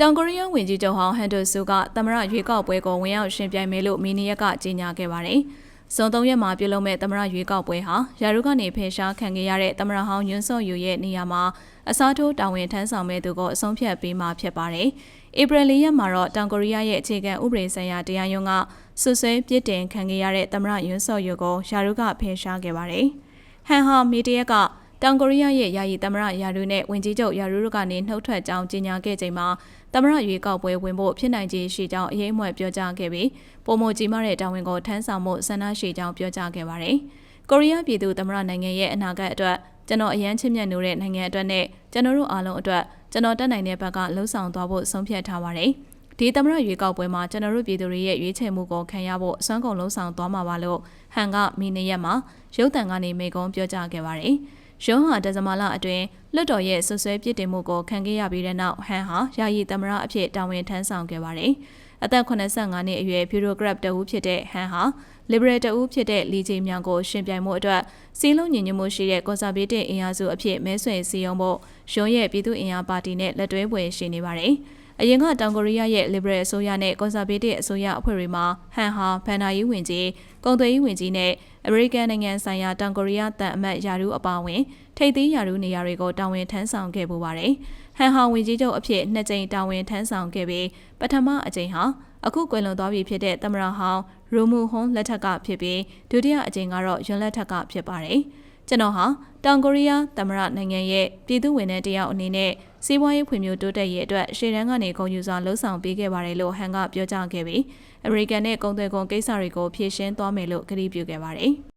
တောင်ကိုရီးယားဝန်ကြီးချုပ်ဟောင်းဟန်ဒိုဆူကသမရရွေးကောက်ပွဲကိုဝင်ရောက်ရှင်ပြိုင်မယ်လို့မီနီယက်ကကြေညာခဲ့ပါတယ်။ဇွန်၃ရက်မှာပြုလုပ်မဲ့သမရရွေးကောက်ပွဲဟာယာရုကနေဖယ်ရှားခံခဲ့ရတဲ့သမရဟောင်းယွန်းစော့ယူရဲ့နေရာမှာအစားထိုးတာဝန်ထမ်းဆောင်မဲ့သူကိုအဆုံးဖြတ်ပေးမှာဖြစ်ပါတယ်။ဧပြီလရက်မှာတော့တောင်ကိုရီးယားရဲ့အခြေခံဥပဒေဆိုင်ရာတရားရုံးကဆွဆွဲပြစ်တင်ခံခဲ့ရတဲ့သမရယွန်းစော့ယူကိုယာရုကဖယ်ရှားခဲ့ပါတယ်။ဟန်ဟာမီဒီယက်က တောင်ကိုရီးယားရဲ့ယာယီသမရယာရုနဲ့ဝင်ကြီးချုပ်ယာရုတို့ကနေနှုတ်ထွက်ကြောင်းကြေညာခဲ့ချိန်မှာသမရရွေးကောက်ပွဲဝင်ဖို့ဖြစ်နိုင်ခြေရှိကြောင်းအရေးအမွယ်ပြောကြားခဲ့ပြီးပုံမကြီးမားတဲ့တာဝန်ကိုထမ်းဆောင်မှုဆန္ဒရှိကြောင်းပြောကြားခဲ့ပါတယ်။ကိုရီးယားပြည်သူသမရနိုင်ငံရဲ့အနာဂတ်အတွက်ကျွန်တော်အရန်ချစ်မြတ်နိုးတဲ့နိုင်ငံအတွက်နဲ့ကျွန်တော်တို့အားလုံးအတွက်ကျွန်တော်တက်နိုင်တဲ့ဘက်ကလှုံ့ဆော်သွားဖို့ဆုံးဖြတ်ထားပါတယ်။ဒီသမရရွေးကောက်ပွဲမှာကျွန်တော်တို့ပြည်သူတွေရဲ့ရွေးချယ်မှုကိုခံရဖို့အစွမ်းကုန်လှုံ့ဆော်သွားမှာပါလို့ဟန်ကမီနီရက်မှာရုပ်တံကနေမိကုံးပြောကြားခဲ့ပါတယ်။ ရုံးဟာဒဇမလအတွင်းလွတ်တော်ရဲ့ဆွဆွဲပြစ်တင်မှုကိုခံခဲ့ရပြီးတဲ့နောက်ဟန်ဟာယာယီသမရအဖြစ်တာဝန်ထမ်းဆောင်ခဲ့ပါတယ်။အသက်85နှစ်အရွယ်ဗျူရိုကရက်တဦးဖြစ်တဲ့ဟန်ဟာ liberal တဦးဖြစ်တဲ့လီဂျီမြန်ကိုရှင်ပြိုင်မှုအတွက်စီးလုံးညီညွတ်မှုရှိတဲ့ကွန်ဆာဗေးတစ်အင်အားစုအဖြစ်မဲဆွယ်စည်းရုံးဖို့ရုံးရဲ့ပြည်သူ့အင်အားပါတီနဲ့လက်တွဲပွဲရှိနေပါတယ်။ အရင်ကတောင်ကိုရီးယားရဲ့ Liberal အစိုးရနဲ့ Conservative အစိုးရအဖွဲ့တွေမှာဟန်ဟာဖန်နာရေးဝင်ကြီး၊ကုန်သွယ်ရေးဝင်ကြီးနဲ့အမေရိကန်နိုင်ငံဆိုင်ရာတောင်ကိုရီးယားတန်အမတ်ယာရူးအပါအဝင်ထိပ်သီးယာရူးနေရာတွေကိုတာဝန်ထမ်းဆောင်ခဲ့ပူပါတယ်။ဟန်ဟာဝင်ကြီးချုပ်အဖြစ်နှစ်ကြိမ်တာဝန်ထမ်းဆောင်ခဲ့ပြီးပထမအကြိမ်ဟာအခုကွယ်လွန်သွားပြီဖြစ်တဲ့သမရဟောင်းရိုမူဟွန်လက်ထက်ကဖြစ်ပြီးဒုတိယအကြိမ်ကတော့ယွန်လက်ထက်ကဖြစ်ပါတယ်။ ကျွန်တော်ဟာတောင်ကိုရီးယားသမရနိုင်ငံရဲ့ပြည်သူဝင်တဲ့တယောက်အနေနဲ့စီးပွားရေးဖွံ့ဖြိုးတိုးတက်ရေးအတွက်ရှေ့တန်းကနေဂုဏ်ယူစွာလှုံ့ဆော်ပေးခဲ့ပါတယ်လို့ဟန်ကပြောကြားခဲ့ပြီးအမေရိကန်နဲ့ကုန်သွယ်ကုန်ကိစ္စတွေကိုဖြေရှင်းသွားမယ်လို့ကတိပြုခဲ့ပါတယ်။